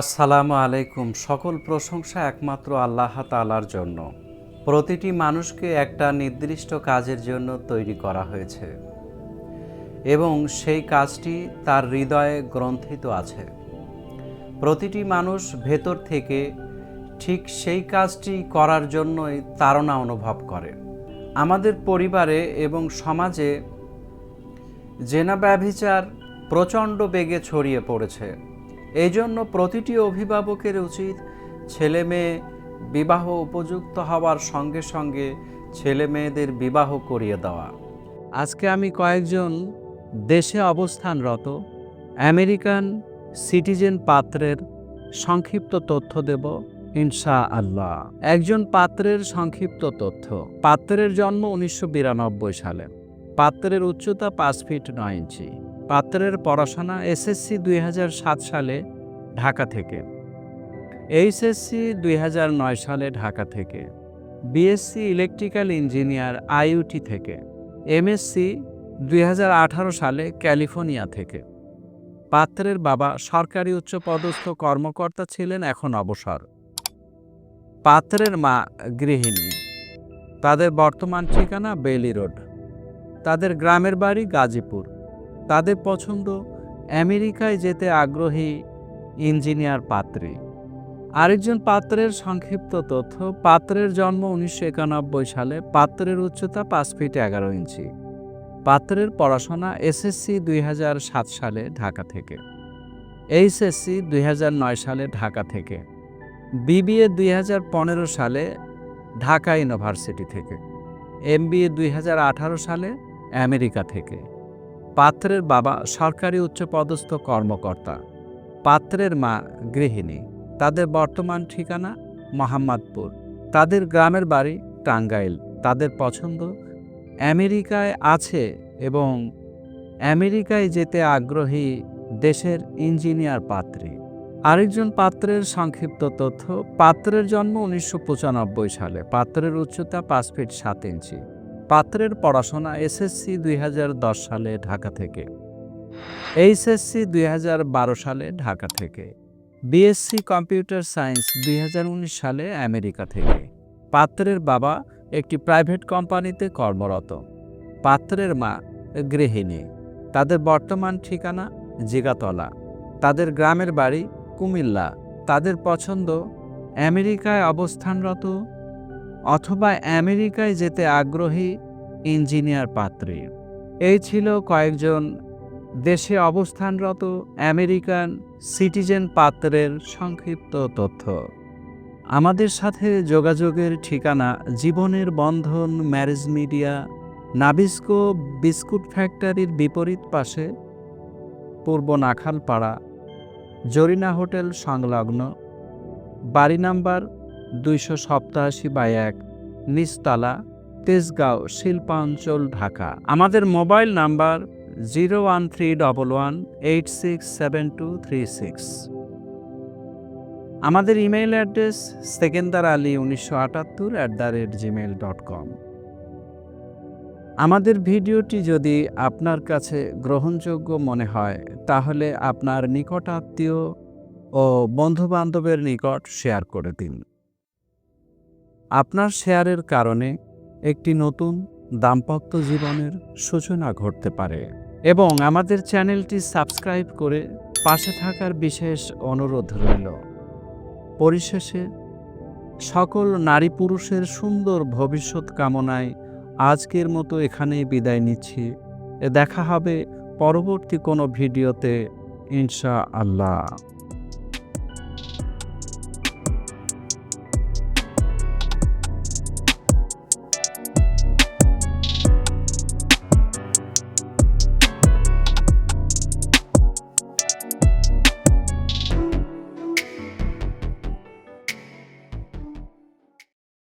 আসসালামু আলাইকুম। সকল প্রশংসা একমাত্র আল্লাহ তালার জন্য। প্রতিটি মানুষকে একটা নির্দিষ্ট কাজের জন্য তৈরি করা হয়েছে। এবং সেই কাজটি তার হৃদয়ে গ্রন্থিত আছে। প্রতিটি মানুষ ভেতর থেকে ঠিক সেই কাজটি করার জন্যই তাড়না অনুভব করে। আমাদের পরিবারে এবং সমাজে জেনা ব্যভিচার প্রচণ্ড বেগে ছড়িয়ে পড়েছে। এই জন্য প্রতিটি অভিভাবকের উচিত ছেলে মেয়ে বিবাহ উপযুক্ত হওয়ার সঙ্গে সঙ্গে ছেলে মেয়েদের বিবাহ করিয়ে দেওয়া। আজকে আমি কয়েকজন দেশে অবস্থানরত আমেরিকান সিটিজেন পাত্রের সংক্ষিপ্ত তথ্য দেব ইনশা আল্লাহ একজন পাত্রের সংক্ষিপ্ত তথ্য। পাত্রের জন্ম উনিশশো বিরানব্বই সালে। পাত্রের উচ্চতা পাঁচ ফিট নয় ইঞ্চি। পাত্রের পড়াশোনা এসএসসি দুই হাজার সাত সালে ঢাকা থেকে। এইচএসসি দুই হাজার নয় সালে ঢাকা থেকে। বিএসসি ইলেকট্রিক্যাল ইঞ্জিনিয়ার আইইউটি থেকে। এমএসসি দুই হাজার আঠারো সালে ক্যালিফোর্নিয়া থেকে। পাত্রের বাবা সরকারি উচ্চপদস্থ কর্মকর্তা ছিলেন এখন অবসর। পাত্রের মা গৃহিণী। তাদের বর্তমান ঠিকানা বেলি রোড। তাদের গ্রামের বাড়ি গাজীপুর। তাদের পছন্দ আমেরিকায় যেতে আগ্রহী ইঞ্জিনিয়ার পাত্রী। আরেকজন পাত্রের সংক্ষিপ্ত তথ্য, পাত্রের জন্ম উনিশশো একানব্বই সালে, পাত্রের উচ্চতা পাঁচ ফিট এগারো ইঞ্চি। পাত্রের পড়াশোনা এসএসসি দুই সালে ঢাকা থেকে। এইচএসসি দুই সালে ঢাকা থেকে। বিবিএ দুই হাজার পনেরো সালে ঢাকা ইউনিভার্সিটি থেকে। এমবিএ দুই হাজার আঠারো সালে আমেরিকা থেকে। পাত্রের বাবা সরকারি উচ্চপদস্থ কর্মকর্তা। পাত্রের মা গৃহিণী। তাদের বর্তমান ঠিকানা মোহাম্মদপুর। তাদের গ্রামের বাড়ি টাঙ্গাইল। তাদের পছন্দ আমেরিকায় আছে এবং আমেরিকায় যেতে আগ্রহী দেশের ইঞ্জিনিয়ার পাত্রী। আরেকজন পাত্রের সংক্ষিপ্ত তথ্য, পাত্রের জন্ম উনিশশো পঁচানব্বই সালে। পাত্রের উচ্চতা পাঁচ ফিট সাত ইঞ্চি। পাত্রের পড়াশোনা এসএসসি দুই হাজার দশ সালে ঢাকা থেকে। এইচএসসি দুই হাজার বারো সালে ঢাকা থেকে। বিএসসি কম্পিউটার সায়েন্স দুই হাজার উনিশ সালে আমেরিকা থেকে। পাত্রের বাবা একটি প্রাইভেট কোম্পানিতে কর্মরত। পাত্রের মা গৃহিণী। তাদের বর্তমান ঠিকানা জিগাতলা। তাদের গ্রামের বাড়ি কুমিল্লা। তাদের পছন্দ আমেরিকায় অবস্থানরত অথবা আমেরিকায় যেতে আগ্রহী ইঞ্জিনিয়ার পাত্রী। এই ছিল কয়েকজন দেশে অবস্থানরত আমেরিকান সিটিজেন পাত্রের সংক্ষিপ্ত তথ্য। আমাদের সাথে যোগাযোগের ঠিকানা জীবনের বন্ধন ম্যারেজ মিডিয়া, নাবিস্কো বিস্কুট ফ্যাক্টরির বিপরীত পাশে, পূর্ব নাখালপাড়া, জরিনা হোটেল সংলগ্ন, বাড়ি নাম্বার দুইশো সপ্তাশি বাই এক, নিচতলা, তেজগাঁও, শিল্পাঞ্চল, ঢাকা। আমাদের mobile number zero one three double one eight six seven two three six. আমাদের ইমেইল অ্যাড্রেস সেকেন্দার আলী উনিশশো আটাত্তর at the rate Gmail dot com আমাদের ভিডিওটি যদি আপনার কাছে গ্রহণযোগ্য মনে হয়, তাহলে আপনার নিকটাত্মীয় ও বন্ধুবান্ধবের নিকট শেয়ার করে দিন। আপনার শেয়ারের কারণে একটি নতুন দাম্পত্য জীবনের সূচনা ঘটতে পারে এবং আমাদের চ্যানেলটি সাবস্ক্রাইব করে পাশে থাকার বিশেষ অনুরোধ রইল। পরিশেষে, সকল নারী পুরুষের সুন্দর ভবিষ্যৎ কামনায় আজকের মতো এখানেই বিদায় নিচ্ছি। দেখা হবে পরবর্তী কোনো ভিডিওতে ইনশা আল্লাহ